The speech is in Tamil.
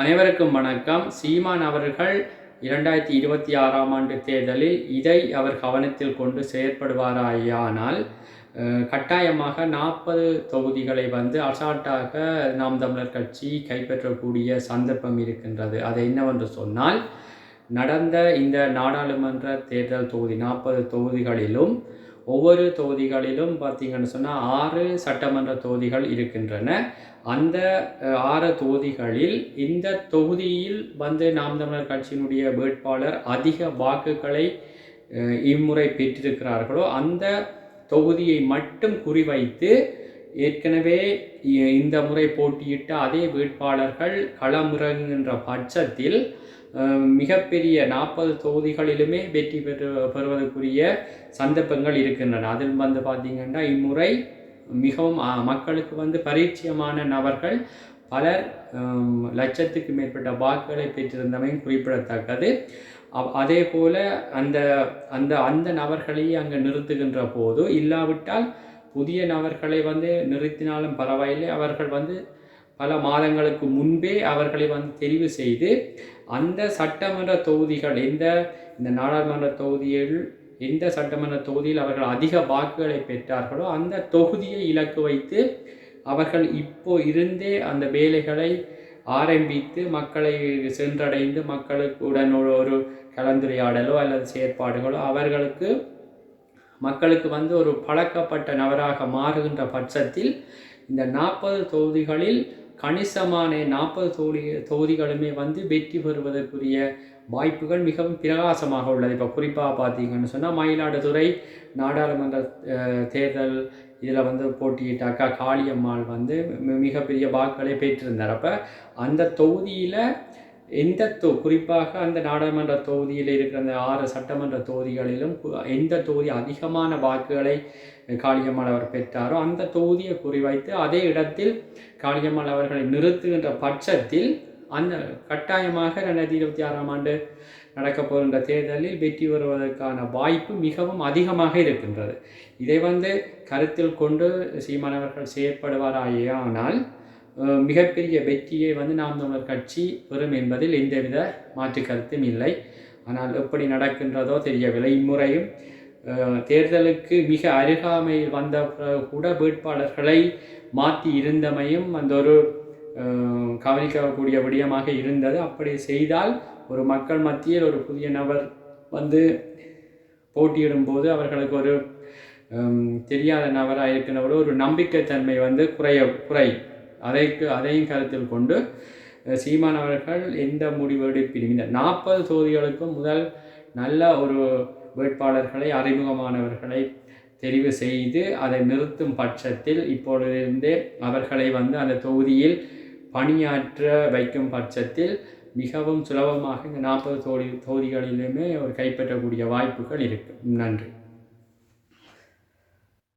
அனைவருக்கும் வணக்கம். சீமான் அவர்கள் இரண்டாயிரத்தி இருபத்தி ஆறாம் ஆண்டு தேர்தலில் இதை அவர் கவனத்தில் கொண்டு செயற்படுவாராயானால் கட்டாயமாக நாற்பது தொகுதிகளை வந்து அசால்ட்டாக நாம் தமிழர் கட்சி கைப்பற்றக்கூடிய சந்தர்ப்பம் இருக்கின்றது. அது என்னவென்று சொன்னால் நடந்த இந்த நாடாளுமன்ற தேர்தல் தொகுதி நாற்பது தொகுதிகளிலும் ஒவ்வொரு தொகுதிகளிலும் பார்த்தீங்கன்னு சொன்னால் ஆறு சட்டமன்ற தொகுதிகள் இருக்கின்றன. அந்த ஆறு தொகுதிகளில் இந்த தொகுதியில் வந்து நாம் தமிழர் கட்சியினுடைய வேட்பாளர் அதிக வாக்குகளை இம்முறை பெற்றிருக்கிறார்களோ அந்த தொகுதியை மட்டும் குறிவைத்து ஏற்கனவே இந்த முறை போட்டியிட்ட அதே வேட்பாளர்கள் களமிறங்குகின்ற பட்சத்தில் மிகப்பெரிய நாற்பது தொகுதிகளிலுமே வெற்றி பெறு பெறுவதற்குரிய சந்தர்ப்பங்கள் இருக்கின்றன. அதில் வந்து பார்த்திங்கன்னா இம்முறை மிகவும் மக்களுக்கு வந்து பரிச்சயமான நபர்கள் பலர் லட்சத்துக்கு மேற்பட்ட வாக்குகளை பெற்றிருந்தமையும் குறிப்பிடத்தக்கது. அவ்- அதே போல் அந்த அந்த அந்த நபர்களையும் அங்கே நிறுத்துகின்ற போது இல்லாவிட்டால் புதிய நபர்களை வந்து நிறுத்தினாலும் பரவாயில்லை. அவர்கள் வந்து பல மாதங்களுக்கு முன்பே அவர்களை வந்து தெரிவு செய்து அந்த சட்டமன்ற தொகுதிகள் எந்த இந்த நாடாளுமன்ற தொகுதியில் எந்த சட்டமன்ற தொகுதியில் அவர்கள் அதிக வாக்குகளை பெற்றார்களோ அந்த தொகுதியை இலக்கு வைத்து அவர்கள் இப்போ இருந்தே அந்த வேலைகளை ஆரம்பித்து மக்களை சென்றடைந்து மக்களுக்கு உடன் ஒரு கலந்துரையாடலோ அல்லது செயற்பாடுகளோ அவர்களுக்கு மக்களுக்கு வந்து ஒரு பழக்கப்பட்ட நபராக மாறுகின்ற பட்சத்தில் இந்த நாற்பது தொகுதிகளில் கணிசமான நாற்பது தொகுதி தொகுதிகளுமே வந்து வெற்றி பெறுவதற்குரிய வாய்ப்புகள் மிகவும் பிரகாசமாக உள்ளது. இப்போ குறிப்பாக பார்த்தீங்கன்னு சொன்னால் மயிலாடுதுறை நாடாளுமன்ற தேர்தல் இதில் வந்து போட்டியிட்டாக்கா காளியம்மாள் வந்து மிகப்பெரிய வாக்குகளை பெற்றிருந்தார். அப்போ அந்த தொகுதியில் எந்த தொ குறிப்பாக அந்த நாடாளுமன்ற தொகுதியில் இருக்கிற அந்த ஆறு சட்டமன்ற தொகுதிகளிலும் கு- எந்த தொகுதி அதிகமான வாக்குகளை காளியம்மாள் அவர் பெற்றாரோ அந்த தொகுதியை குறிவைத்து அதே இடத்தில் காளியம்மாள் அவர்களை நிறுத்துகின்ற பட்சத்தில் அந்த கட்டாயமாக ரெண்டாயிரத்தி இருபத்தி ஆறாம் ஆண்டு நடக்கப் போகின்ற தேர்தலில் வெற்றி பெறுவதற்கான வாய்ப்பு மிகவும் அதிகமாக இருக்கின்றது. இதை வந்து கருத்தில் கொண்டு சீமானவர்கள் செயற்படுவாராயானால் மிகப்பெரிய வெற்றியை வந்து நாம் தமிழர் கட்சி பெறும் என்பதில் எந்தவித மாற்று கருத்தும் இல்லை. ஆனால் எப்படி நடக்கின்றதோ தெரியவில்லை. இம்முறையும் தேர்தலுக்கு மிக அருகாமையில் வந்த கூட வேட்பாளர்களை மாற்றி இருந்தமையும் அந்த ஒரு கவனிக்கக்கூடிய விடயமாக இருந்தது. அப்படி செய்தால் ஒரு மக்கள் மத்தியில் ஒரு புதிய நபர் வந்து போட்டியிடும்போது அவர்களுக்கு ஒரு தெரியாத நபராக இருக்கின்றவரோட ஒரு நம்பிக்கைத்தன்மை வந்து குறைய குறை. அதைக்கு அதையும் கருத்தில் கொண்டு சீமான் அவர்கள் எந்த முடிவெடுப்பிலும் இந்த நாற்பது தொகுதிகளுக்கும் முதல் நல்ல ஒரு வேட்பாளர்களை அறிமுகமானவர்களை தெரிவு செய்து அதை நிறுத்தும் பட்சத்தில் இப்பொழுதிருந்தே அவர்களை வந்து அந்த தொகுதியில் பணியாற்ற வைக்கும் பட்சத்தில் மிகவும் சுலபமாக இந்த நாற்பது தொகுதி தொகுதிகளிலுமே ஒரு கைப்பற்றக்கூடிய வாய்ப்புகள் இருக்கு. நன்றி.